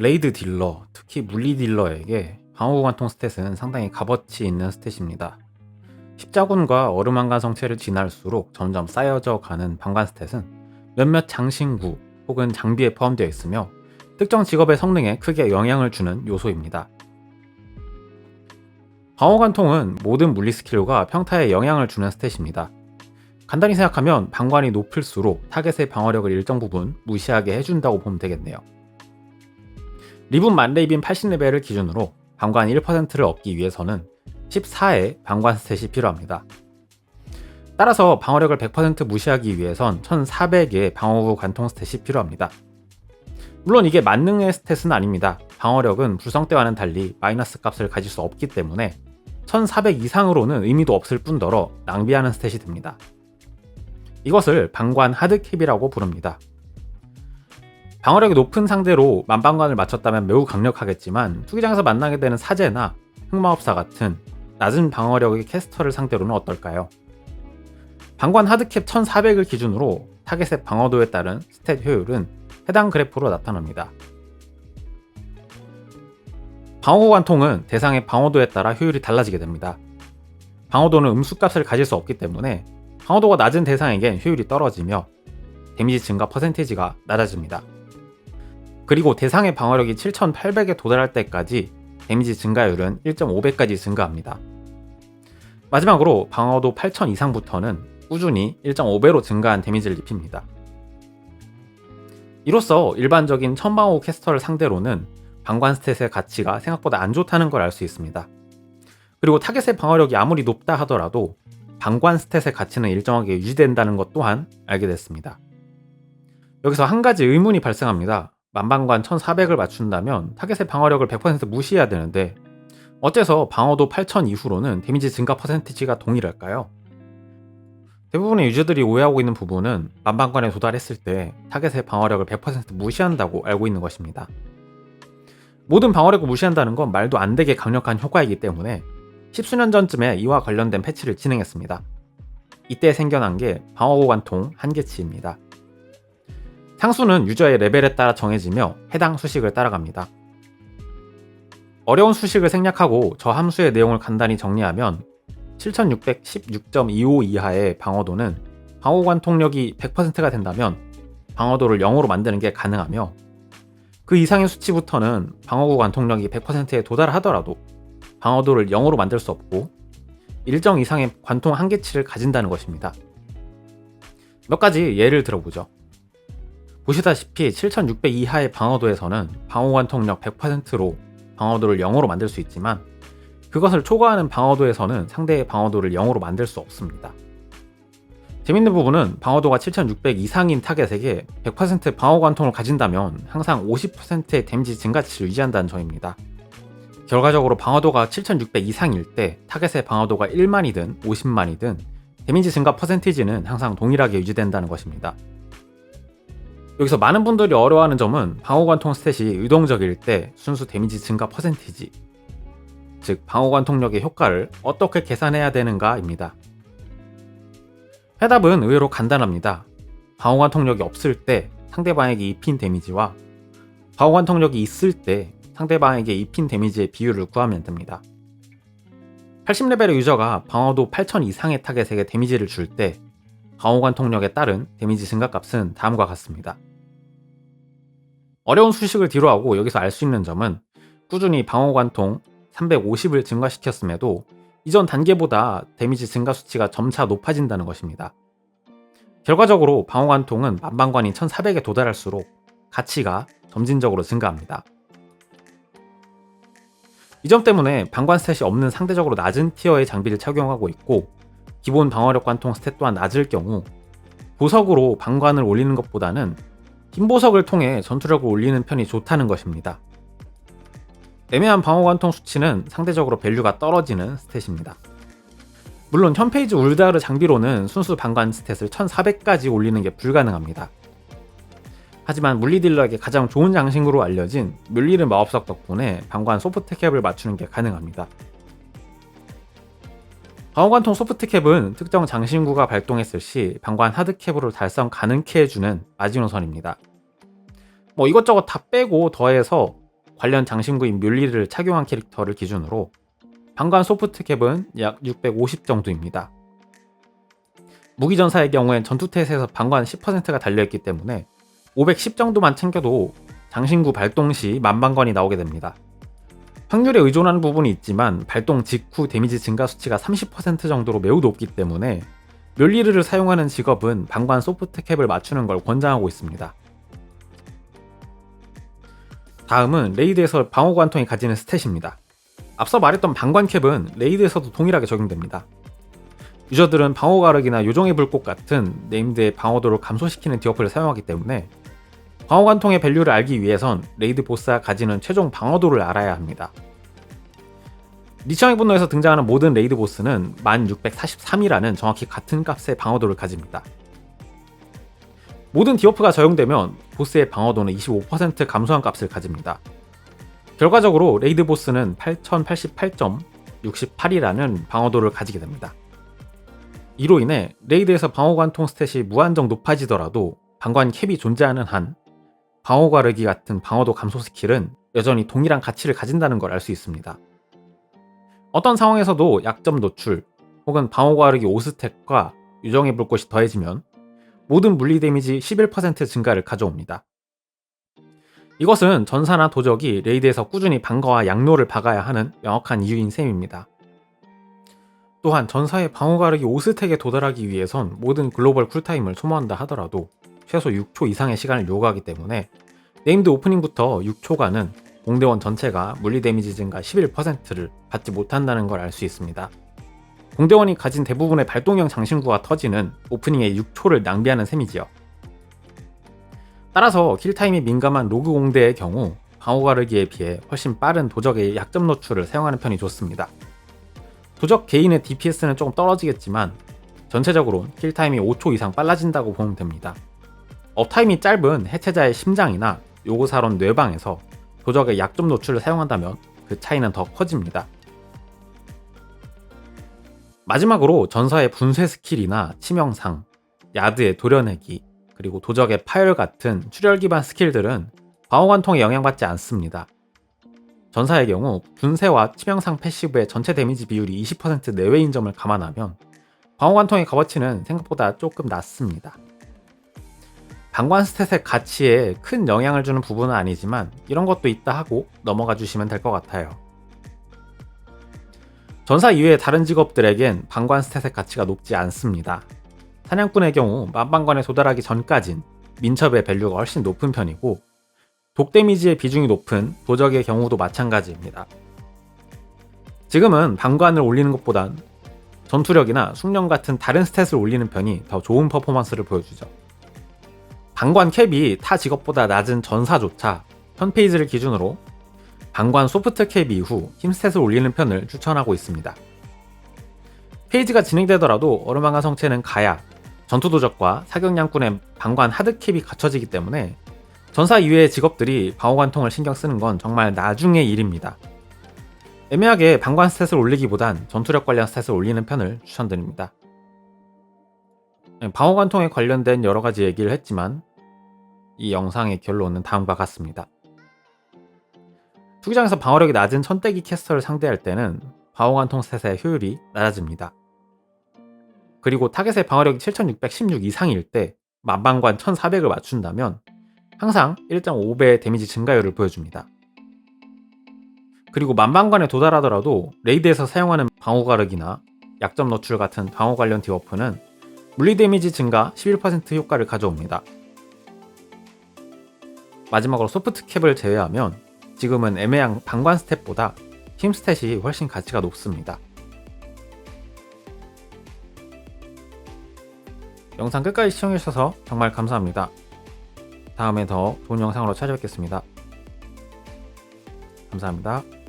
레이드 딜러, 특히 물리 딜러에게 방어구 관통 스탯은 상당히 값어치 있는 스탯입니다. 십자군과 얼음한간 성체를 지날수록 점점 쌓여져 가는 방관 스탯은 몇몇 장신구 혹은 장비에 포함되어 있으며 특정 직업의 성능에 크게 영향을 주는 요소입니다. 방어관통은 모든 물리 스킬과 평타에 영향을 주는 스탯입니다. 간단히 생각하면 방관이 높을수록 타겟의 방어력을 일정 부분 무시하게 해준다고 보면 되겠네요. 리븐 만레이빈 80레벨을 기준으로 방관 1%를 얻기 위해서는 14의 방관 스탯이 필요합니다. 따라서 방어력을 100% 무시하기 위해선 1400의 방어구 관통 스탯이 필요합니다. 물론 이게 만능의 스탯은 아닙니다. 방어력은 불성 때와는 달리 마이너스 값을 가질 수 없기 때문에 1400 이상으로는 의미도 없을 뿐더러 낭비하는 스탯이 됩니다. 이것을 방관 하드캡이라고 부릅니다. 방어력이 높은 상대로 만방관을 맞췄다면 매우 강력하겠지만 투기장에서 만나게 되는 사제나 흑마법사 같은 낮은 방어력의 캐스터를 상대로는 어떨까요? 방관 하드캡 1400을 기준으로 타겟의 방어도에 따른 스탯 효율은 해당 그래프로 나타납니다. 방어구 관통은 대상의 방어도에 따라 효율이 달라지게 됩니다. 방어도는 음수값을 가질 수 없기 때문에 방어도가 낮은 대상에겐 효율이 떨어지며 데미지 증가 퍼센테이지가 낮아집니다. 그리고 대상의 방어력이 7800에 도달할 때까지 데미지 증가율은 1.5배까지 증가합니다. 마지막으로 방어도 8000 이상부터는 꾸준히 1.5배로 증가한 데미지를 입힙니다. 이로써 일반적인 천방호 캐스터를 상대로는 방관 스탯의 가치가 생각보다 안 좋다는 걸 알 수 있습니다. 그리고 타겟의 방어력이 아무리 높다 하더라도 방관 스탯의 가치는 일정하게 유지된다는 것 또한 알게 됐습니다. 여기서 한 가지 의문이 발생합니다. 만방관 1400을 맞춘다면 타겟의 방어력을 100% 무시해야 되는데 어째서 방어도 8000 이후로는 데미지 증가 퍼센티지가 동일할까요? 대부분의 유저들이 오해하고 있는 부분은 만방관에 도달했을 때 타겟의 방어력을 100% 무시한다고 알고 있는 것입니다. 모든 방어력을 무시한다는 건 말도 안 되게 강력한 효과이기 때문에 십수년 전쯤에 이와 관련된 패치를 진행했습니다. 이때 생겨난 게 방어구 관통 한계치입니다. 상수는 유저의 레벨에 따라 정해지며 해당 수식을 따라갑니다. 어려운 수식을 생략하고 저 함수의 내용을 간단히 정리하면 7616.25 이하의 방어도는 방어 관 통력이 100%가 된다면 방어도를 0으로 만드는 게 가능하며 그 이상의 수치부터는 방어구 관통력이 100%에 도달하더라도 방어도를 0으로 만들 수 없고 일정 이상의 관통 한계치를 가진다는 것입니다. 몇 가지 예를 들어보죠. 보시다시피 7600 이하의 방어도에서는 방어 관통력 100%로 방어도를 0으로 만들 수 있지만 그것을 초과하는 방어도에서는 상대의 방어도를 0으로 만들 수 없습니다. 재밌는 부분은 방어도가 7600 이상인 타겟에게 100% 방어 관통을 가진다면 항상 50%의 데미지 증가치를 유지한다는 점입니다. 결과적으로 방어도가 7600 이상일 때 타겟의 방어도가 1만이든 50만이든 데미지 증가 퍼센티지는 항상 동일하게 유지된다는 것입니다. 여기서 많은 분들이 어려워하는 점은 방어관통 스탯이 의동적일 때 순수 데미지 증가 퍼센티지, 즉 방어관통력의 효과를 어떻게 계산해야 되는가입니다. 해답은 의외로 간단합니다. 방어관통력이 없을 때 상대방에게 입힌 데미지와 방어관통력이 있을 때 상대방에게 입힌 데미지의 비율을 구하면 됩니다. 80레벨의 유저가 방어도 8000 이상의 타겟에게 데미지를 줄 때 방어관통력에 따른 데미지 증가값은 다음과 같습니다. 어려운 수식을 뒤로하고 여기서 알 수 있는 점은 꾸준히 방어 관통 350을 증가시켰음에도 이전 단계보다 데미지 증가 수치가 점차 높아진다는 것입니다. 결과적으로 방어 관통은 만방관이 1400에 도달할수록 가치가 점진적으로 증가합니다. 이 점 때문에 방관 스탯이 없는 상대적으로 낮은 티어의 장비를 착용하고 있고 기본 방어력 관통 스탯 또한 낮을 경우 보석으로 방관을 올리는 것보다는 흰 보석을 통해 전투력을 올리는 편이 좋다는 것입니다. 애매한 방어 관통 수치는 상대적으로 밸류가 떨어지는 스탯입니다. 물론 현 페이지 울다르 장비로는 순수 방관 스탯을 1400까지 올리는 게 불가능합니다. 하지만 물리딜러에게 가장 좋은 장식으로 알려진 물리르 마법석 덕분에 방관 소프트 캡을 맞추는 게 가능합니다. 방어관통 소프트캡은 특정 장신구가 발동했을 시 방관 하드캡으로 달성 가능케 해주는 마지노선입니다. 뭐 이것저것 다 빼고 더해서 관련 장신구인 뮬리를 착용한 캐릭터를 기준으로 방관 소프트 캡은 약 650 정도입니다. 무기 전사의 경우엔 전투태세에서 방관 10%가 달려있기 때문에 510 정도만 챙겨도 장신구 발동 시 만방관이 나오게 됩니다. 확률에 의존하는 부분이 있지만 발동 직후 데미지 증가 수치가 30% 정도로 매우 높기 때문에 멸리르를 사용하는 직업은 방관 소프트 캡을 맞추는 걸 권장하고 있습니다. 다음은 레이드에서 방어 관통이 가지는 스탯입니다. 앞서 말했던 방관 캡은 레이드에서도 동일하게 적용됩니다. 유저들은 방어 가르기나 요정의 불꽃 같은 네임드의 방어도를 감소시키는 디어프를 사용하기 때문에 방어 관통의 밸류를 알기 위해선 레이드 보스가 가지는 최종 방어도를 알아야 합니다. 리창의 분노에서 등장하는 모든 레이드 보스는 1643이라는 정확히 같은 값의 방어도를 가집니다. 모든 디어프가 적용되면 보스의 방어도는 25% 감소한 값을 가집니다. 결과적으로 레이드 보스는 8088.68이라는 방어도를 가지게 됩니다. 이로 인해 레이드에서 방어 관통 스탯이 무한정 높아지더라도 방관 캡이 존재하는 한 방어 가르기 같은 방어도 감소 스킬은 여전히 동일한 가치를 가진다는 걸 알 수 있습니다. 어떤 상황에서도 약점 노출 혹은 방어 가르기 5스택과 유정의 불꽃이 더해지면 모든 물리 데미지 11% 증가를 가져옵니다. 이것은 전사나 도적이 레이드에서 꾸준히 방어와 양로를 박아야 하는 명확한 이유인 셈입니다. 또한 전사의 방어 가르기 5스택에 도달하기 위해선 모든 글로벌 쿨타임을 소모한다 하더라도 최소 6초 이상의 시간을 요구하기 때문에 네임드 오프닝부터 6초간은 공대원 전체가 물리 데미지 증가 11%를 받지 못한다는 걸 알 수 있습니다. 공대원이 가진 대부분의 발동형 장신구가 터지는 오프닝의 6초를 낭비하는 셈이지요. 따라서 킬타임이 민감한 로그 공대의 경우 방어 가르기에 비해 훨씬 빠른 도적의 약점 노출을 사용하는 편이 좋습니다. 도적 개인의 DPS는 조금 떨어지겠지만 전체적으로 킬타임이 5초 이상 빨라진다고 보면 됩니다. 업타임이 짧은 해체자의 심장이나 요고사론 뇌방에서 도적의 약점 노출을 사용한다면 그 차이는 더 커집니다. 마지막으로 전사의 분쇄 스킬이나 치명상, 야드의 도려내기, 그리고 도적의 파열 같은 출혈 기반 스킬들은 방어관통에 영향받지 않습니다. 전사의 경우 분쇄와 치명상 패시브의 전체 데미지 비율이 20% 내외인 점을 감안하면 방어관통의 값어치는 생각보다 조금 낮습니다. 방관 스탯의 가치에 큰 영향을 주는 부분은 아니지만 이런 것도 있다 하고 넘어가 주시면 될 것 같아요. 전사 이외의 다른 직업들에겐 방관 스탯의 가치가 높지 않습니다. 사냥꾼의 경우 만방관에 도달하기 전까진 민첩의 밸류가 훨씬 높은 편이고 독 데미지의 비중이 높은 도적의 경우도 마찬가지입니다. 지금은 방관을 올리는 것보단 전투력이나 숙련 같은 다른 스탯을 올리는 편이 더 좋은 퍼포먼스를 보여주죠. 방관 캡이 타 직업보다 낮은 전사조차 현 페이지를 기준으로 방관 소프트 캡 이후 힘 스탯을 올리는 편을 추천하고 있습니다. 페이지가 진행되더라도 얼음왕과 성체는 가야 전투도적과 사격량꾼의 방관 하드캡이 갖춰지기 때문에 전사 이외의 직업들이 방어관통을 신경 쓰는 건 정말 나중의 일입니다. 애매하게 방관 스탯을 올리기보단 전투력 관련 스탯을 올리는 편을 추천드립니다. 네, 방어관통에 관련된 여러 가지 얘기를 했지만 이 영상의 결론은 다음과 같습니다. 투기장에서 방어력이 낮은 천대기 캐스터를 상대할 때는 방어관통 스탯의 효율이 낮아집니다. 그리고 타겟의 방어력이 7616 이상일 때 만방관 1400을 맞춘다면 항상 1.5배의 데미지 증가율을 보여줍니다. 그리고 만방관에 도달하더라도 레이드에서 사용하는 방어 가르기나 약점 노출 같은 방어 관련 디워프는 물리 데미지 증가 11% 효과를 가져옵니다. 마지막으로 소프트 캡을 제외하면 지금은 애매한 방관 스탯보다 힘 스탯이 훨씬 가치가 높습니다. 영상 끝까지 시청해주셔서 정말 감사합니다. 다음에 더 좋은 영상으로 찾아뵙겠습니다. 감사합니다.